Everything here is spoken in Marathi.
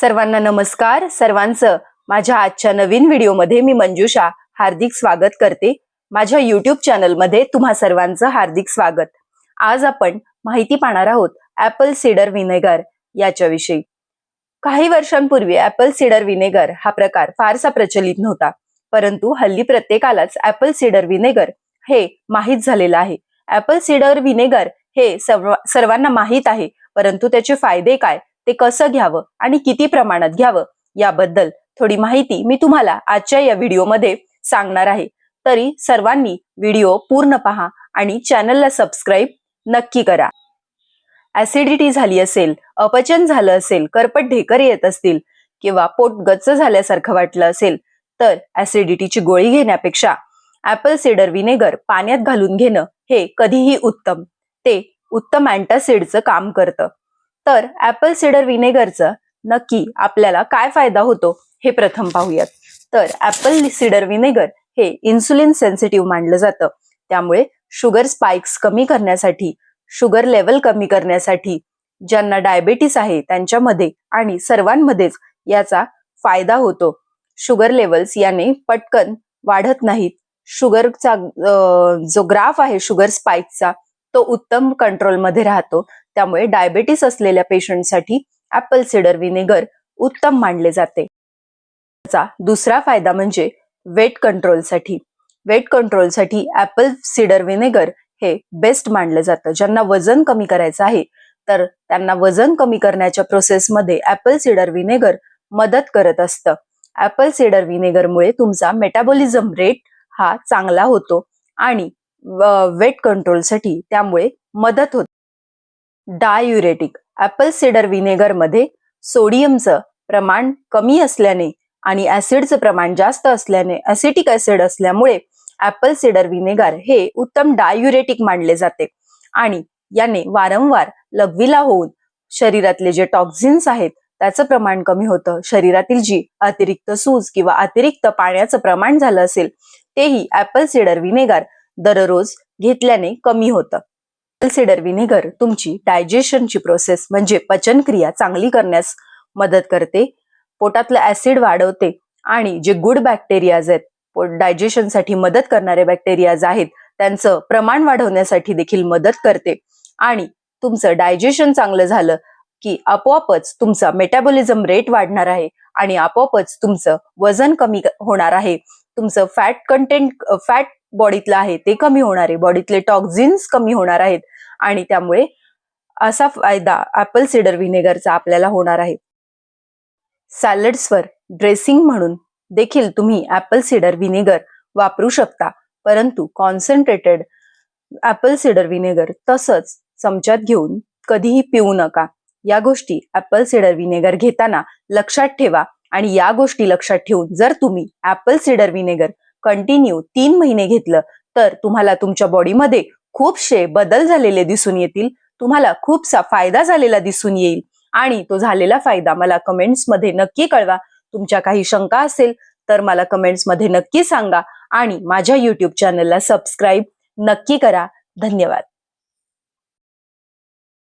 सर्वांना नमस्कार. सर्वांचं माझ्या आजच्या नवीन व्हिडिओमध्ये मी मंजुषा हार्दिक स्वागत करते. माझ्या युट्यूब चॅनलमध्ये तुम्हा सर्वांचं हार्दिक स्वागत. आज आपण माहिती पाहणार आहोत ऍपल सीडर विनेगर याच्याविषयी. काही वर्षांपूर्वी ऍपल सीडर विनेगर हा प्रकार फारसा प्रचलित नव्हता. परंतु हल्ली प्रत्येकालाच ऍपल सीडर विनेगर हे माहीत झालेलं आहे. ऍपल सीडर विनेगर हे सर्व सर्वांना माहीत आहे. परंतु त्याचे फायदे काय? ते कसं घ्यावं आणि किती प्रमाणात घ्यावं याबद्दल थोडी माहिती मी तुम्हाला आजच्या या व्हिडिओमध्ये सांगणार आहे. तरी सर्वांनी व्हिडिओ पूर्ण पहा आणि चॅनलला सबस्क्राईब नक्की करा. ऍसिडिटी झाली असेल अपचन झालं असेल करपट ढेकर येत असतील किंवा पोट गच्च झाल्यासारखं वाटलं असेल तर ऍसिडिटीची गोळी घेण्यापेक्षा ऍपल सिडर विनेगर पाण्यात घालून घेणं हे कधीही उत्तम. ते उत्तम अँटासिडचं काम करतं. तर ऍपल सीडर विनेगरचा नक्की आपल्याला काय फायदा होतो हे प्रथम पाहूयात. तर ऍपल सीडर विनेगर हे इन्सुलिन सेन्सिटिव्ह मानलं जातं. त्यामुळे शुगर स्पाइक्स कमी करण्यासाठी शुगर लेवल कमी करण्यासाठी ज्यांना डायबेटीस आहे त्यांच्यामध्ये आणि सर्वांमध्येच याचा फायदा होतो. शुगर लेवल्स याने पटकन वाढत नाहीत. शुगरचा जो ग्राफ आहे शुगर स्पाइकचा तो उत्तम कंट्रोलमध्ये राहतो. त्यामुळे डायबेटीस असलेल्या पेशंटसाठी ऍपल सिडर विनेगर उत्तम मानले जाते. त्याचा दुसरा फायदा म्हणजे वेट कंट्रोलसाठी वेट कंट्रोलसाठी ऍपल सिडर विनेगर हे बेस्ट मानलं जातं. ज्यांना वजन कमी करायचं आहे तर त्यांना वजन कमी करण्याच्या प्रोसेसमध्ये ऍपल सिडर विनेगर मदत करत असतं. ऍपल सिडर विनेगरमुळे तुमचा मेटाबॉलिझम रेट हा चांगला होतो आणि वेट कंट्रोलसाठी त्यामुळे मदत होते. डायुरेटिक ऍपल सिडर विनेगरमध्ये सोडियमचं प्रमाण कमी असल्याने आणि ऍसिडचं प्रमाण जास्त असल्याने ऍसिटिक ऍसिड असल्यामुळे ऍपल सिडर विनेगर हे उत्तम डायुरेटिक मानले जाते आणि याने वारंवार लघवीला होऊन शरीरातले जे टॉक्झिन्स आहेत त्याचं प्रमाण कमी होतं. शरीरातील जी अतिरिक्त सूज किंवा अतिरिक्त पाण्याचं प्रमाण झालं असेल तेही ऍपल सिडर व्हिनेगर दररोज घेतल्याने कमी होतं. सिडर विनेगर तुमची डायजेशनची प्रोसेस म्हणजे पचनक्रिया चांगली करण्यास मदत करते. पोटातलं ऍसिड वाढवते आणि जे गुड बॅक्टेरियाज आहेत डायजेशनसाठी मदत करणारे बॅक्टेरियाज आहेत त्यांचं प्रमाण वाढवण्यासाठी देखील मदत करते. आणि तुमचं डायजेशन चांगलं झालं की आपोआपच तुमचा मेटाबॉलिझम रेट वाढणार आहे आणि आपोआपच तुमचं वजन कमी होणार आहे. तुमचं फॅट कंटेंट फॅट बॉडीतलं आहे ते कमी होणार आहे. बॉडीतले टॉक्झिन्स कमी होणार आहेत आणि त्यामुळे असा फायदा ऍपल सिडर विनेगरचा आपल्याला होणार आहे. सॅलड्सवर ड्रेसिंग म्हणून देखील तुम्ही ऍपल सिडर विनेगर वापरू शकता परंतु कॉन्सन्ट्रेटेड ऍपल सिडर विनेगर तसंच चमच्यात घेऊन कधीही पिऊ नका. या गोष्टी ऍपल सिडर विनेगर घेताना लक्षात ठेवा आणि या गोष्टी लक्षात ठेवून जर तुम्ही ऍपल सिडर विनेगर कंटिन्यू तीन महिने घेतलं तर तुम्हाला तुमच्या बॉडीमध्ये खूपशे बदल झालेले दिसून येतील. तुम्हाला खूपसा फायदा झालेला दिसून येईल. आणि तो झालेला फायदा मला कमेंट्समध्ये नक्की कळवा. तुमच्या काही शंका असेल तर मला कमेंट्समध्ये नक्की सांगा. आणि माझ्या युट्यूब चॅनलला सबस्क्राईब नक्की करा. धन्यवाद.